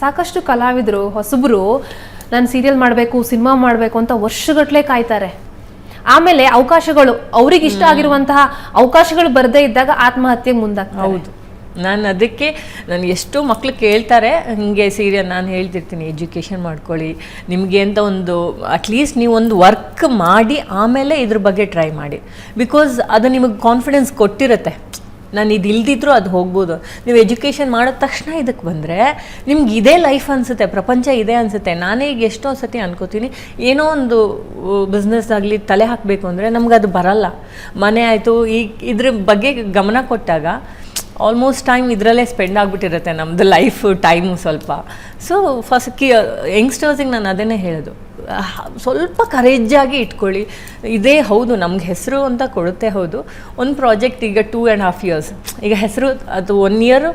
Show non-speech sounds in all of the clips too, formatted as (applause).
ಸಾಕಷ್ಟು ಕಲಾವಿದರು ಹೊಸಬರು ನಾನು ಸೀರಿಯಲ್ ಮಾಡಬೇಕು ಸಿನಿಮಾ ಮಾಡಬೇಕು ಅಂತ ವರ್ಷಗಟ್ಟಲೆ ಕಾಯ್ತಾರೆ. ಆಮೇಲೆ ಅವಕಾಶಗಳು ಅವ್ರಿಗೆ ಇಷ್ಟ ಆಗಿರುವಂತಹ ಅವಕಾಶಗಳು ಬರದೇ ಇದ್ದಾಗ ಆತ್ಮಹತ್ಯೆ ಮುಂದಾಗ್ತಾರೆ ಹೌದು. ನಾನು ಅದಕ್ಕೆ ನಾನು ಎಷ್ಟೋ ಮಕ್ಳು ಕೇಳ್ತಾರೆ ಹಿಂಗೆ ಸೀರಿಯಲ್ ನಾನು ಹೇಳ್ತಿರ್ತೀನಿ ಎಜುಕೇಷನ್ ಮಾಡ್ಕೊಳ್ಳಿ. ನಿಮಗೆ ಅಂತ ಒಂದು ಅಟ್ಲೀಸ್ಟ್ ನೀವು ಒಂದು ವರ್ಕ್ ಮಾಡಿ ಆಮೇಲೆ ಇದ್ರ ಬಗ್ಗೆ ಟ್ರೈ ಮಾಡಿ. ಬಿಕಾಸ್ ಅದು ನಿಮಗೆ ಕಾನ್ಫಿಡೆನ್ಸ್ ಕೊಟ್ಟಿರುತ್ತೆ. ನಾನು ಇದು ಇಲ್ದಿದ್ರು ಅದು ಹೋಗ್ಬೋದು. ನೀವು ಎಜುಕೇಷನ್ ಮಾಡಿದ ತಕ್ಷಣ ಇದಕ್ಕೆ ಬಂದರೆ ನಿಮ್ಗೆ ಇದೇ ಲೈಫ್ ಅನಿಸುತ್ತೆ, ಪ್ರಪಂಚ ಇದೆ ಅನಿಸುತ್ತೆ. ನಾನೇ ಈಗ ಎಷ್ಟೋ ಸತಿ ಅನ್ಕೋತೀನಿ, ಏನೋ ಒಂದು ಬಿಸ್ನೆಸ್ ಆಗಲಿ ತಲೆ ಹಾಕಬೇಕು ಅಂದರೆ ನಮ್ಗೆ ಅದು ಬರಲ್ಲ. ಮನೆ ಆಯಿತು ಈಗ ಇದ್ರ ಬಗ್ಗೆ ಗಮನ ಕೊಟ್ಟಾಗ ಆಲ್ಮೋಸ್ಟ್ ಟೈಮ್ ಇದರಲ್ಲೇ ಸ್ಪೆಂಡ್ ಆಗಿಬಿಟ್ಟಿರುತ್ತೆ ನಮ್ಮದು ಲೈಫ್ ಟೈಮು ಸ್ವಲ್ಪ. ಸೊ ಫಸ್ಟ್ ಕಿ ಯಂಗ್ಸ್ಟರ್ಸಿಗೆ ನಾನು ಅದನ್ನೇ ಹೇಳೋದು. ಸ್ವಲ್ಪ ಕರೇಜಾಗಿ ಇಟ್ಕೊಳ್ಳಿ. ಇದೇ ಹೌದು, ನಮ್ಗೆ ಹೆಸರು ಅಂತ ಕೊಡುತ್ತೆ ಹೌದು. ಒಂದು ಪ್ರಾಜೆಕ್ಟ್ ಈಗ ಟೂ ಆ್ಯಂಡ್ ಹಾಫ್ ಇಯರ್ಸ್ ಈಗ ಹೆಸರು, ಅದು ಒನ್ ಇಯರ್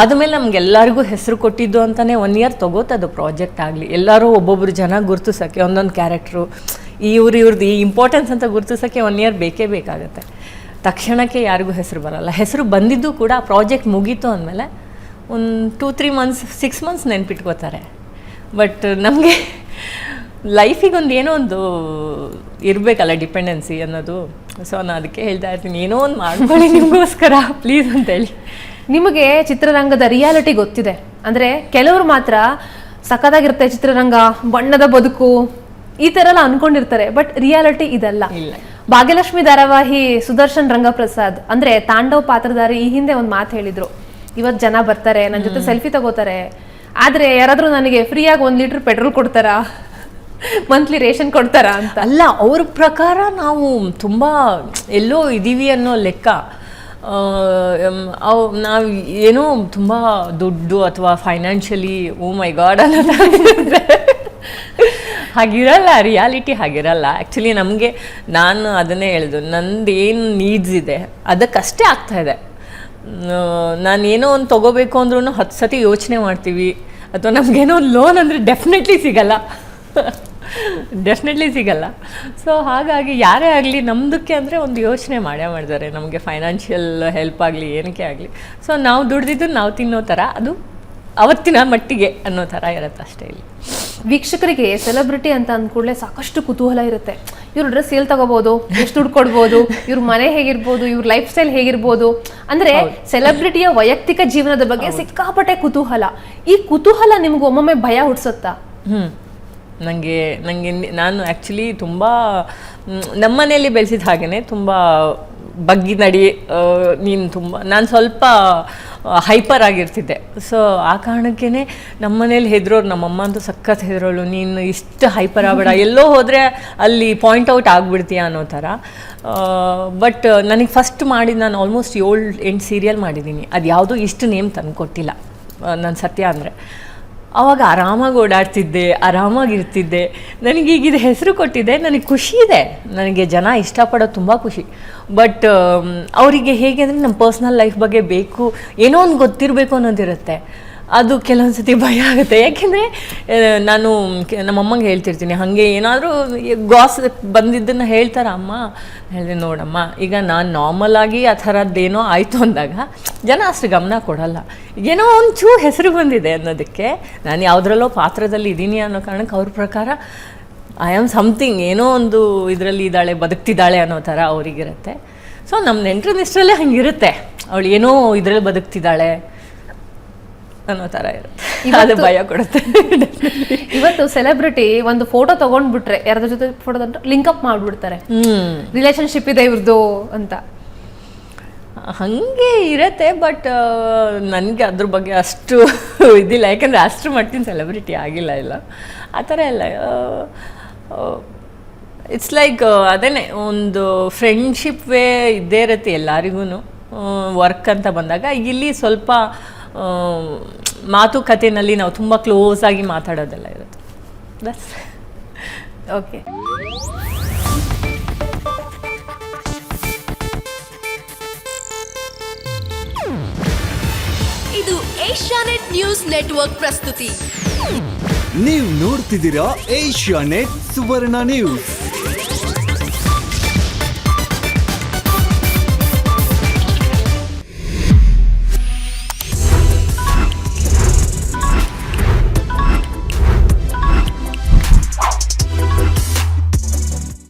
ಆದಮೇಲೆ ನಮಗೆಲ್ಲರಿಗೂ ಹೆಸರು ಕೊಟ್ಟಿದ್ದು ಅಂತಲೇ ಒನ್ ಇಯರ್ ತಗೋತದು ಪ್ರಾಜೆಕ್ಟ್ ಆಗಲಿ. ಎಲ್ಲರೂ ಒಬ್ಬೊಬ್ಬರು ಜನ ಗುರುತಿಸೋಕ್ಕೆ ಒಂದೊಂದು ಕ್ಯಾರೆಕ್ಟ್ರು ಇವ್ರು ಇವ್ರದ್ದು ಈ ಇಂಪಾರ್ಟೆನ್ಸ್ ಅಂತ ಗುರುತಿಸೋಕ್ಕೆ ಒನ್ ಇಯರ್ ಬೇಕೇ ಬೇಕಾಗುತ್ತೆ. ತಕ್ಷಣಕ್ಕೆ ಯಾರಿಗೂ ಹೆಸರು ಬರಲ್ಲ. ಹೆಸರು ಬಂದಿದ್ದು ಕೂಡ ಪ್ರಾಜೆಕ್ಟ್ ಮುಗೀತು ಅಂದಮೇಲೆ ಒಂದು two three months six months ನೆನ್ಪಿಟ್ಕೋತಾರೆ. But ನಮಗೆ ಲೈಫಿಗೊಂದು ಏನೋ ಒಂದು ಇರಬೇಕಲ್ಲ ಡಿಪೆಂಡೆನ್ಸಿ ಅನ್ನೋದು. ಸೊ ನಾನು ಅದಕ್ಕೆ ಹೇಳ್ತಾ ಇರ್ತೀನಿ. ಏನೋ ಒಂದು ಮಾಡ್ಕೊಳ್ಳಿ ನಿಮಗೋಸ್ಕರ ಪ್ಲೀಸ್ ಅಂತೇಳಿ. ನಿಮಗೆ ಚಿತ್ರರಂಗದ ರಿಯಾಲಿಟಿ ಗೊತ್ತಿದೆ. ಅಂದರೆ ಕೆಲವರು ಮಾತ್ರ ಸಖತ್ತಾಗಿರುತ್ತೆ ಚಿತ್ರರಂಗ ಬಣ್ಣದ ಬದುಕು ಈ ಥರ ಎಲ್ಲ ಅನ್ಕೊಂಡಿರ್ತಾರೆ. ಬಟ್ ರಿಯಾಲಿಟಿ ಇದಲ್ಲ. ಇಲ್ಲ. ಭಾಗ್ಯಲಕ್ಷ್ಮಿ ಧಾರಾವಾಹಿ ಸುದರ್ಶನ್ ರಂಗಪ್ರಸಾದ್ ಅಂದ್ರೆ ತಾಂಡವ್ ಪಾತ್ರಧಾರಿ ಈ ಹಿಂದೆ ಒಂದು ಮಾತು ಹೇಳಿದ್ರು. ಇವತ್ ಜನ ಬರ್ತಾರೆ ನನ್ನ ಜೊತೆ ಸೆಲ್ಫಿ ತಗೋತಾರೆ. ಆದ್ರೆ ಯಾರಾದ್ರೂ ನನಗೆ ಫ್ರೀಯಾಗಿ ಒಂದ್ ಲೀಟರ್ ಪೆಟ್ರೋಲ್ ಕೊಡ್ತಾರಾ? ಮಂತ್ಲಿ ರೇಷನ್ ಕೊಡ್ತಾರಾ ಅಂತ. ಅಲ್ಲ ಅವ್ರ ಪ್ರಕಾರ ನಾವು ತುಂಬಾ ಎಲ್ಲೋ ಇದೀವಿ ಅನ್ನೋ ಲೆಕ್ಕ. ಅವ್ ನಾವು ಏನೋ ತುಂಬ ದುಡ್ಡು ಅಥವಾ ಫೈನಾನ್ಷಿಯಲಿ ಓ ಮೈ ಗಾಡ್ ಅನ್ನೋದಾಗಿರುತ್ತೆ ಹಾಗಿರಲ್ಲ ರಿಯಾಲಿಟಿ ಹಾಗಿರಲ್ಲ. ಆ್ಯಕ್ಚುಲಿ ನಮಗೆ ನಾನು ಅದನ್ನೇ ಹೇಳಿದು, ನಂದು ಏನು ನೀಡ್ಸ್ ಇದೆ, ಅದಕ್ಕಷ್ಟೇ ಆಗ್ತಾ ಇದೆ. ನಾನು ಏನೋ ಒಂದು ತೊಗೋಬೇಕು ಅಂದ್ರೂ ಹತ್ತು ಸತಿ ಯೋಚನೆ ಮಾಡ್ತೀವಿ. ಅಥವಾ ನಮಗೇನೋ ಒಂದು ಲೋನ್ ಅಂದರೆ ಡೆಫಿನೆಟ್ಲಿ ಸಿಗಲ್ಲ. ಡೆಫಿನೆಟ್ಲಿ ಸಿಗಲ್ಲ. ಸೊ ಹಾಗಾಗಿ ಯಾರೇ ಆಗಲಿ ನಮ್ಮದಕ್ಕೆ ಅಂದರೆ ಒಂದು ಯೋಚನೆ ಮಾಡೇ ಮಾಡಿದ್ದಾರೆ ನಮಗೆ ಫೈನಾನ್ಷಿಯಲ್ ಹೆಲ್ಪ್ ಆಗಲಿ, ಏನಕ್ಕೆ ಆಗಲಿ. ಸೊ ನಾವು ದುಡ್ದಿದ್ದು ನಾವು ತಿನ್ನೋ ಥರ, ಅದು ಅವತ್ತಿನ ಮಟ್ಟಿಗೆ ಅನ್ನೋ ಥರ ಇರುತ್ತೆ ಅಷ್ಟೇ ಇಲ್ಲಿ. ವೀಕ್ಷಕರಿಗೆ ಸೆಲೆಬ್ರಿಟಿ ಅಂತ ಅಂದ ಕೂಡಲೇ ಸಾಕಷ್ಟು ಕುತೂಹಲ ಇರುತ್ತೆ. ಇವ್ರು ಡ್ರೆಸ್ ಎಲ್ಲಿ ತಗೋಬಹುದು ಎಷ್ಟು ದುಡ್ಡು ಕೊಡ್ಬೋದು? ಇವ್ರ ಮನೆ ಹೇಗಿರ್ಬೋದು? ಇವ್ರ ಲೈಫ್ ಸ್ಟೈಲ್ ಹೇಗಿರ್ಬೋದು? ಅಂದ್ರೆ ಸೆಲೆಬ್ರಿಟಿಯ ವೈಯಕ್ತಿಕ ಜೀವನದ ಬಗ್ಗೆ ಸಿಕ್ಕಾಪಟ್ಟೆ ಕುತೂಹಲ. ಈ ಕುತೂಹಲ ನಿಮ್ಗೆ ಒಮ್ಮೊಮ್ಮೆ ಭಯ ಹುಡ್ಸುತ್ತಾ ಹ್ಞೂ ನನಗೆ ನನಗೆ ನಾನು ಆ್ಯಕ್ಚುಲಿ ತುಂಬ ನಮ್ಮನೆಯಲ್ಲಿ ಬೆಳೆಸಿದ ಹಾಗೆಯೇ ತುಂಬ ಬಗ್ಗಿ ನಡಿ ನೀನು ತುಂಬ ನಾನು ಸ್ವಲ್ಪ ಹೈಪರ್ ಆಗಿರ್ತಿದ್ದೆ. ಸೊ ಆ ಕಾರಣಕ್ಕೇ ನಮ್ಮನೇಲಿ ಹೆದ್ರೋರು ನಮ್ಮಮ್ಮ ಅಂತೂ ಸಖತ್ ಹೆದ್ರೋಳು ನೀನು ಇಷ್ಟು ಹೈಪರ್ ಆಗಬೇಡ (laughs) ಎಲ್ಲೋ ಹೋದರೆ ಅಲ್ಲಿ ಪಾಯಿಂಟ್ ಔಟ್ ಆಗಿಬಿಡ್ತೀಯ ಅನ್ನೋ ಥರ. ಬಟ್ ನನಗೆ ಫಸ್ಟ್ ಮಾಡಿದ್ದು ನಾನು ಆಲ್ಮೋಸ್ಟ್ ಏಳು ಎಂಟು ಸೀರಿಯಲ್ ಮಾಡಿದ್ದೀನಿ. ಅದು ಯಾವುದೂ ಇಷ್ಟು ನೇಮ್ ತಂದು ಕೊಟ್ಟಿಲ್ಲ ನಾನು ಸತ್ಯ ಅಂದರೆ. ಆವಾಗ ಆರಾಮಾಗಿ ಓಡಾಡ್ತಿದ್ದೆ ಆರಾಮಾಗಿರ್ತಿದ್ದೆ ಈಗ ಇದು ಹೆಸರು ಕೊಟ್ಟಿದೆ, ನನಗೆ ಖುಷಿ ಇದೆ. ನನಗೆ ಜನ ಇಷ್ಟಪಡೋದು ತುಂಬ ಖುಷಿ. ಬಟ್, ಅವರಿಗೆ ಹೇಗೆ ಅಂದರೆ ನಮ್ಮ ಪರ್ಸ್ನಲ್ ಲೈಫ್ ಬಗ್ಗೆ ಬೇಕು, ಏನೋ ಒಂದು ಗೊತ್ತಿರಬೇಕು ಅನ್ನೋದಿರುತ್ತೆ. ಅದು ಕೆಲವೊಂದು ಸತಿ ಭಯ ಆಗುತ್ತೆ. ಯಾಕೆಂದರೆ ನಾನು ನಮ್ಮ ಅಮ್ಮಂಗೆ ಹೇಳ್ತಿರ್ತೀನಿ, ಹಾಗೆ ಏನಾದರೂ ಗಾಸ್ ಬಂದಿದ್ದನ್ನು ಹೇಳ್ತಾರ, ಅಮ್ಮ? ಹೇಳಿದೆ, ನೋಡಮ್ಮ, ಈಗ ನಾನು ನಾರ್ಮಲ್ ಆಗಿ ಆ ಥರದ್ದೇನೋ ಆಯಿತು ಅಂದಾಗ, ಜನ ಅಷ್ಟು ಗಮನ ಕೊಡಲ್ಲ. ಏನೋ ಒಂಚೂ ಹೆಸರು ಬಂದಿದೆ ಅನ್ನೋದಕ್ಕೆ, ನಾನು ಯಾವುದ್ರಲ್ಲೋ ಪಾತ್ರದಲ್ಲಿ ಇದ್ದೀನಿ ಅನ್ನೋ ಕಾರಣಕ್ಕೆ ಅವ್ರ ಪ್ರಕಾರ ಐ ಆಮ್ ಸಮಥಿಂಗ್ ಏನೋ ಒಂದು ಇದರಲ್ಲಿ ಇದ್ದಾಳೆ, ಬದುಕ್ತಿದ್ದಾಳೆ ಅನ್ನೋ ಥರ ಅವರಿಗಿರುತ್ತೆ. ಸೊ ನಮ್ಮ ನೆಂಟ್ರನಿಷ್ಟರಲ್ಲೇ ಹಂಗಿರುತ್ತೆ. ಅವಳು ಏನೋ ಇದರಲ್ಲಿ ಬದುಕ್ತಿದ್ದಾಳೆ ಅನ್ನೋ ಥರ ಇರುತ್ತೆ. ಅದು ಭಯ ಕೊಡುತ್ತೆ. (laughs) ಇವತ್ತು ಸೆಲೆಬ್ರಿಟಿ ಒಂದು ಫೋಟೋ ತಗೊಂಡ್ಬಿಟ್ರೆ ಯಾರಾದ್ರ ಜೊತೆ ಫೋಟೋ ಲಿಂಕ್ ಅಪ್ ಮಾಡ್ಬಿಡ್ತಾರೆ. ಹ್ಮ್. ರಿಲೇಶನ್ಶಿಪ್ ಇದೆ ಇವ್ರದ್ದು ಅಂತ. ಹಂಗೆ ಇರತ್ತೆ ಬಟ್ ನನಗೆ ಅದ್ರ ಬಗ್ಗೆ ಅಷ್ಟು (laughs) ಇದಿಲ್ಲ. ಯಾಕಂದರೆ ಅಷ್ಟು ಮಟ್ಟಿನ ಸೆಲೆಬ್ರಿಟಿ ಆಗಿಲ್ಲ ಇಲ್ಲ. ಆ ಥರ ಎಲ್ಲ ಇಟ್ಸ್ ಲೈಕ್ ಅದೇನೆ ಒಂದು ಫ್ರೆಂಡ್ಶಿಪ್ ವೇ ಇದ್ದೇ ಇರುತ್ತೆ ಎಲ್ಲರಿಗೂ ವರ್ಕ್ ಅಂತ ಬಂದಾಗ ಇಲ್ಲಿ ಸ್ವಲ್ಪ ಆ, ಮಾತುಕತೆನಲ್ಲಿ ನಾವು ತುಂಬ ಕ್ಲೋಸ್ ಆಗಿ ಮಾತಾಡೋದೆಲ್ಲ ಇರುತ್ತೆ. ಬಸ್ ಓಕೆ (laughs) ಇದು ಏಷ್ಯಾನೆಟ್ ನ್ಯೂಸ್ ನೆಟ್ವರ್ಕ್ ಪ್ರಸ್ತುತಿ. ನೀವು ನೋಡ್ತಿದ್ದೀರಾ ಏಷ್ಯಾನೆಟ್ ಸುವರ್ಣ ನ್ಯೂಸ್